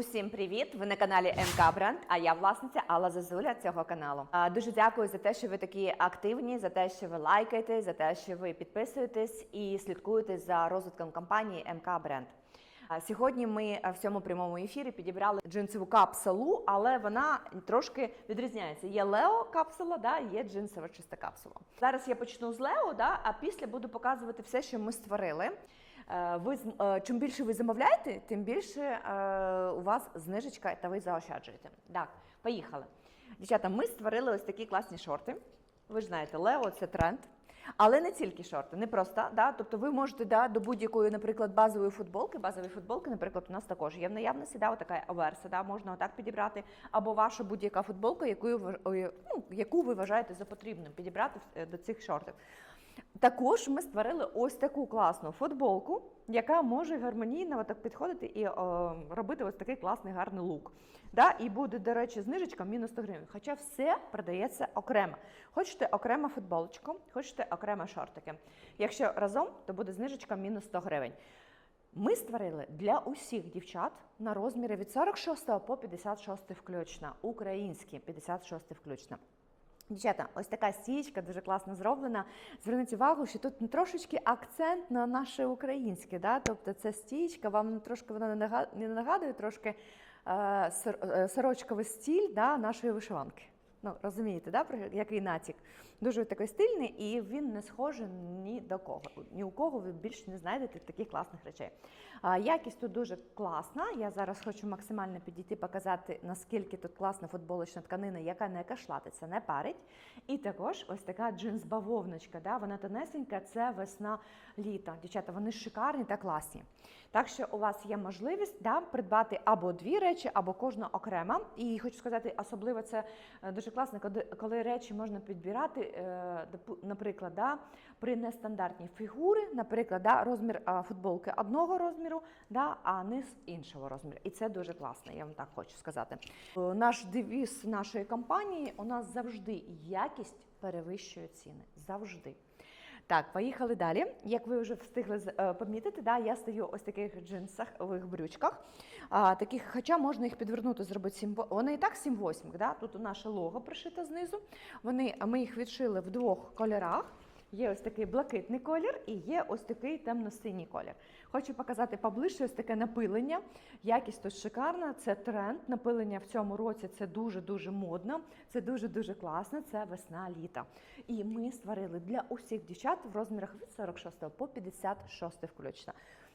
Усім привіт! Ви на каналі МК Бренд, а я власниця Алла Зазуля цього каналу. Дуже дякую за те, що ви такі активні, за те, що ви лайкаєте, за те, що ви підписуєтесь і слідкуєте за розвитком компанії МК Бренд. Сьогодні ми в цьому прямому ефірі підібрали джинсову капсулу, але вона трошки відрізняється. Є Лео капсула, да, є джинсова чиста капсула. Зараз я почну з Лео, да, а після буду показувати все, що ми створили. Е, Ви е, чим більше ви замовляєте, тим більше е, у вас знижечка та ви заощаджуєте. Так, поїхали. Дівчата, ми створили ось такі класні шорти. Ви ж знаєте, Лео це тренд. Але не тільки шорти, не просто. Да? Тобто ви можете да, до будь-якої, наприклад, базової футболки. Базові футболки, наприклад, у нас також є в наявності, да, така оверса, да, можна отак підібрати, або ваша будь-яка футболка, яку, ну, яку ви вважаєте за потрібним підібрати до цих шортів. Також ми створили ось таку класну футболку, яка може гармонійно отак підходити і е, робити ось такий класний гарний лук. Да? І буде, до речі, знижечка мінус 100 гривень. Хоча все продається окремо. Хочете окремо футболочку, хочете окремо шортики. Якщо разом, то буде знижечка мінус 100 гривень. Ми створили для усіх дівчат на розміри від 46 по 56 включно. Українські 56 включно. Дівчата, ось така стічка дуже класно зроблена. Зверніть увагу, що тут трошечки акцент на наше українське. Да? Тобто це стічка, вам трошки вона не нагадує трошки е, е, сорочковий стіль да, нашої вишиванки. Ну, розумієте, да, про який натяк? Дуже такий стильний, і він не схожий ні до кого. Ні у кого ви більше не знайдете таких класних речей. А, якість тут дуже класна. Я зараз хочу максимально підійти, показати, наскільки тут класна футболочна тканина, яка не кашлатиться, не парить. І також ось така джинс-бавовночка. Да? Вона тонесенька, це весна літа. Дівчата, вони шикарні та класні. Так що у вас є можливість да, придбати або дві речі, або кожна окремо. І хочу сказати, особливо це е, дуже класно, коли, речі можна підбирати, е, наприклад, да, при нестандартній фігури, наприклад, да, розмір футболки одного розміру, да, а низ іншого розміру. І це дуже класно, я вам так хочу сказати. Е, Наш девіз нашої компанії у нас завжди якість перевищує ціни. Завжди. Так, поїхали далі. Як ви вже встигли е, помітити, да, я стою ось в таких джинсових брючках. А, таких, хоча можна їх підвернути, зробити 7, Вони і так 7-8, да? тут наше лого пришите знизу. Вони, ми їх відшили в двох кольорах. Є ось такий блакитний колір і є ось такий темно-синій колір. Хочу показати поближче ось таке напилення. Якість тут шикарна, це тренд. Напилення в цьому році це дуже-дуже модно, це дуже-дуже класно, це весна-літа. І ми створили для усіх дівчат в розмірах від 46 по 56 включно.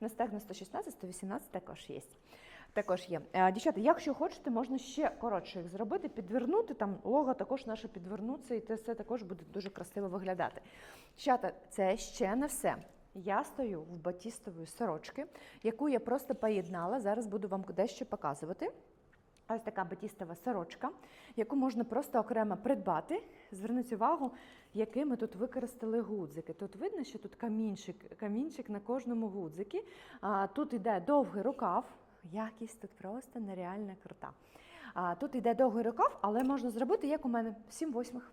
На стегна 116, 118 також є. Також є. Е, Дівчата, якщо хочете, можна ще коротше їх зробити, підвернути. Там лого також наше підвернуться, і це все також буде дуже красиво виглядати. Дівчата, це ще не все. Я стою в батістової сорочки, яку я просто поєднала. Зараз буду вам дещо показувати. Ось така батістова сорочка, яку можна просто окремо придбати. Зверніть увагу, які ми тут використали гудзики. Тут видно, що тут камінчик, камінчик на кожному гудзикі. А, тут йде довгий рукав. Якість тут просто нереально крута. А, тут йде довгий рукав, але можна зробити, як у мене, 7 восьмих.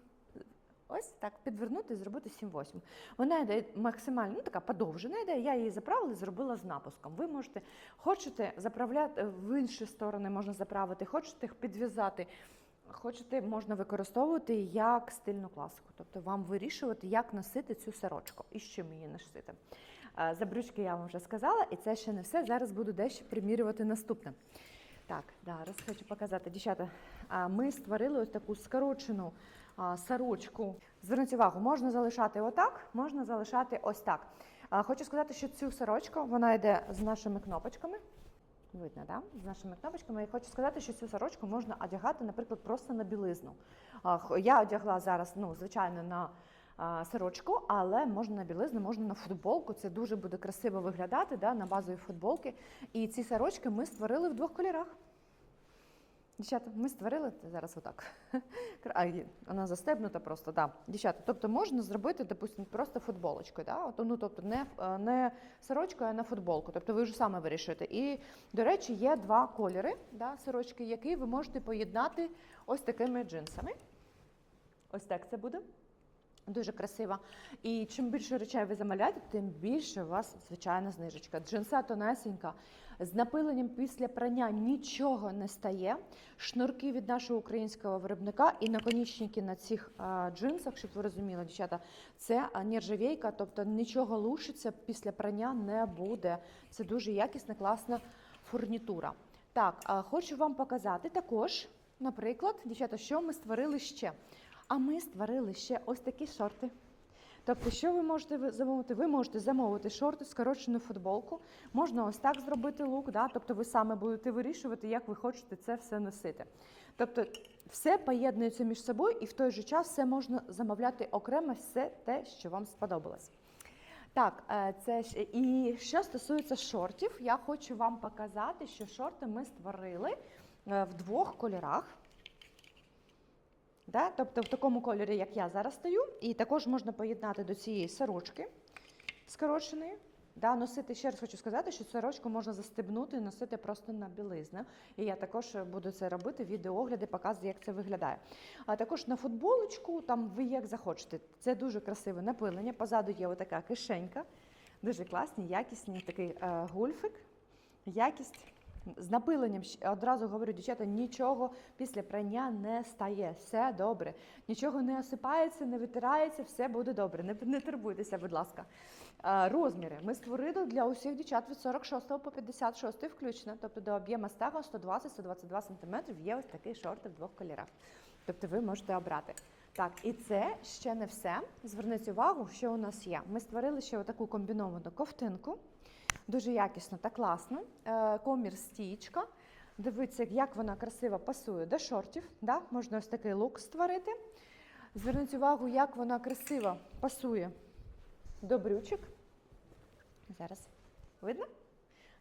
Ось так підвернути і зробити 7-8. Вона йде максимально ну, така подовжена йде. Я її заправила і зробила з напуском. Ви можете, хочете заправляти в інші сторони, можна заправити, хочете їх підв'язати. Хочете, можна використовувати як стильну класику, тобто вам вирішувати, як носити цю сорочку і з чим її носити. Е, За брючки я вам вже сказала, і це ще не все. Зараз буду дещо примірювати наступне. Так, зараз хочу показати, дівчата. Ми створили ось таку скорочену сорочку. Зверніть увагу, можна залишати отак, можна залишати ось так. Хочу сказати, що цю сорочку вона йде з нашими кнопочками. Видно, да? З нашими кнопочками. Я хочу сказати, що цю сорочку можна одягати, наприклад, просто на білизну. Я одягла зараз, ну, звичайно, на сорочку, але можна на білизну, можна на футболку. Це дуже буде красиво виглядати да, на базові футболки. І ці сорочки ми створили в двох кольорах. Дівчата, ми створили зараз отак. А, вона застебнута просто, да. Дівчата, тобто можна зробити, допустимо, просто футболочкою, да? Ну, тобто не, е, не сорочкою, а на футболку. Тобто ви вже саме вирішуєте. І, до речі, є два кольори да, сорочки, які ви можете поєднати ось такими джинсами. Ось так це буде. Дуже красива. І чим більше речей ви замовляєте, тим більше у вас звичайна знижечка. Джинса тонесенька. З напиленням після прання нічого не стає. Шнурки від нашого українського виробника і наконечники на цих джинсах, щоб ви розуміли, дівчата, це нержавійка, тобто нічого лушиться після прання не буде. Це дуже якісна, класна фурнітура. Так, хочу вам показати також, наприклад, дівчата, що ми створили ще. А ми створили ще ось такі шорти. Тобто, що ви можете ви- замовити? Ви можете замовити шорти, скорочену футболку. Можна ось так зробити лук, да? тобто ви саме будете вирішувати, як ви хочете це все носити. Тобто, все поєднується між собою, і в той же час все можна замовляти окремо, все те, що вам сподобалось. Так, е, це і що стосується шортів, я хочу вам показати, що шорти ми створили е, в двох кольорах. Да? Тобто в такому кольорі, як я зараз стою, і також можна поєднати до цієї сорочки скороченої. Да, носити, ще раз хочу сказати, що сорочку можна застебнути і носити просто на білизну. І я також буду це робити, відеоогляди, показую, як це виглядає. А також на футболочку, там ви як захочете. Це дуже красиве напилення. Позаду є отака кишенька. Дуже класний, якісний такий е, гульфик. Якість з напиленням одразу говорю, дівчата, нічого після прання не стає. Все добре. Нічого не осипається, не витирається, все буде добре. Не, не турбуйтеся, будь ласка. Розміри ми створили для усіх дівчат від 46 по 56 включно. Тобто до об'єму стегу 120-122 см є ось такі шорти в двох кольорах. Тобто ви можете обрати. Так, і це ще не все. Зверніть увагу, що у нас є. Ми створили ще таку комбіновану ковтинку. Дуже якісно та класно. Е, Комір стічка. Дивіться, як вона красиво пасує до шортів. Да? Можна ось такий лук створити. Зверніть увагу, як вона красиво пасує до брючок. Зараз видно?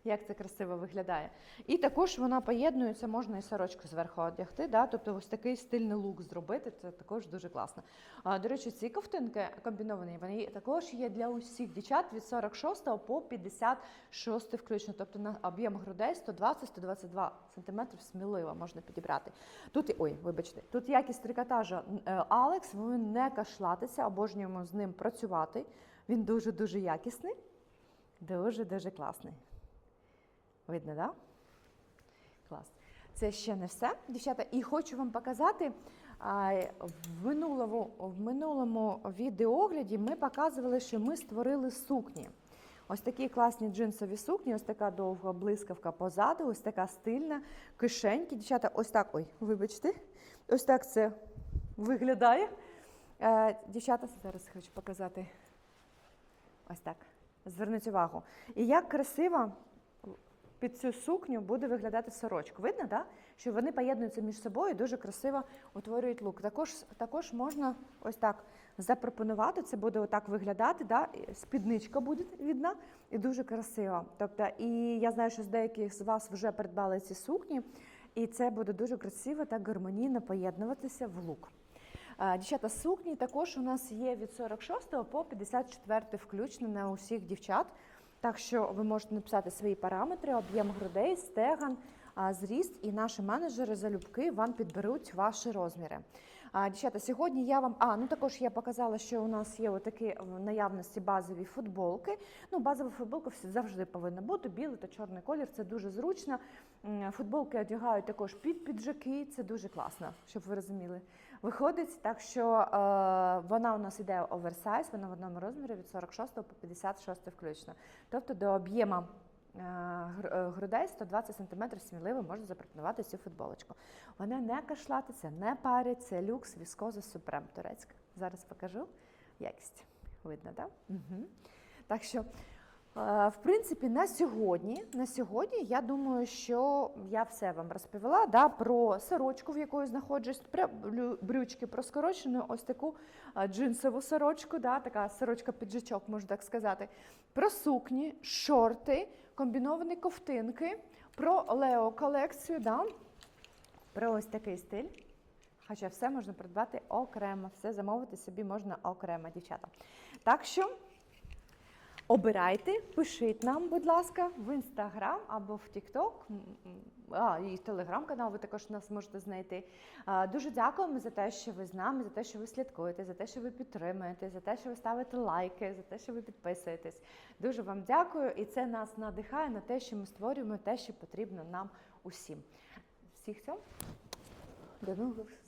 Як це красиво виглядає. І також вона поєднується, можна і сорочку зверху одягти. Да? Тобто ось такий стильний лук зробити, це також дуже класно. А, до речі, ці ковтинки комбіновані, вони також є для усіх дівчат від 46 по 56 включно. Тобто на об'єм грудей 120-122 см сміливо можна підібрати. Тут, ой, вибачте, тут якість трикотажу е, Алекс, ви не кашлатися, обожнюємо з ним працювати. Він дуже-дуже якісний, дуже-дуже класний. Видно? Да? Клас. Це ще не все, дівчата. І хочу вам показати. В минулому, в минулому відеогляді ми показували, що ми створили сукні. Ось такі класні джинсові сукні, ось така довга блискавка позаду, ось така стильна, кишеньки. Дівчата, ось так, ой, вибачте, ось так це виглядає. Е, Дівчата, зараз хочу показати. Ось так. Зверніть увагу. І як красиво під цю сукню буде виглядати сорочка. Видно, да? що вони поєднуються між собою дуже красиво утворюють лук. Також, також можна ось так запропонувати, це буде отак виглядати, да? спідничка буде видна і дуже красиво. Тобто, і я знаю, що з деяких з вас вже придбали ці сукні, і це буде дуже красиво та гармонійно поєднуватися в лук. Дівчата, сукні також у нас є від 46 по 54 включно на усіх дівчат. Так що ви можете написати свої параметри, об'єм грудей, стеган, зріст, і наші менеджери залюбки вам підберуть ваші розміри. Дівчата, сьогодні я вам. А, ну також я показала, що у нас є отакі в наявності базові футболки. Ну, базова футболка завжди повинна бути. Білий та чорний колір, це дуже зручно. Футболки одягають також під піджаки, це дуже класно, щоб ви розуміли. Виходить, так що е, вона у нас іде оверсайз, вона в одному розмірі від 46 по 56 включно. Тобто до об'єма е, е, грудей 120 см сміливо можна запропонувати цю футболочку. Вона не кашлатиться, не парить, це люкс віскоза супрем турецька. Зараз покажу якість. Видно, так? Угу. Так що, в принципі, на сьогодні, на сьогодні я думаю, що я все вам розповіла да, про сорочку, в якої знаходжусь, про брючки, про скорочену ось таку е, джинсову сорочку, да, така сорочка-піджачок, можна так сказати, про сукні, шорти, комбіновані ковтинки, про Лео колекцію, да, про ось такий стиль. Хоча все можна придбати окремо, все замовити собі можна окремо, дівчата. Так що Обирайте, пишіть нам, будь ласка, в інстаграм або в Тікток. А, і телеграм-канал ви також нас можете знайти. Дуже дякуємо за те, що ви з нами, за те, що ви слідкуєте, за те, що ви підтримуєте, за те, що ви ставите лайки, за те, що ви підписуєтесь. Дуже вам дякую, і це нас надихає на те, що ми створюємо те, що потрібно нам усім. Всіх цьому. До нових.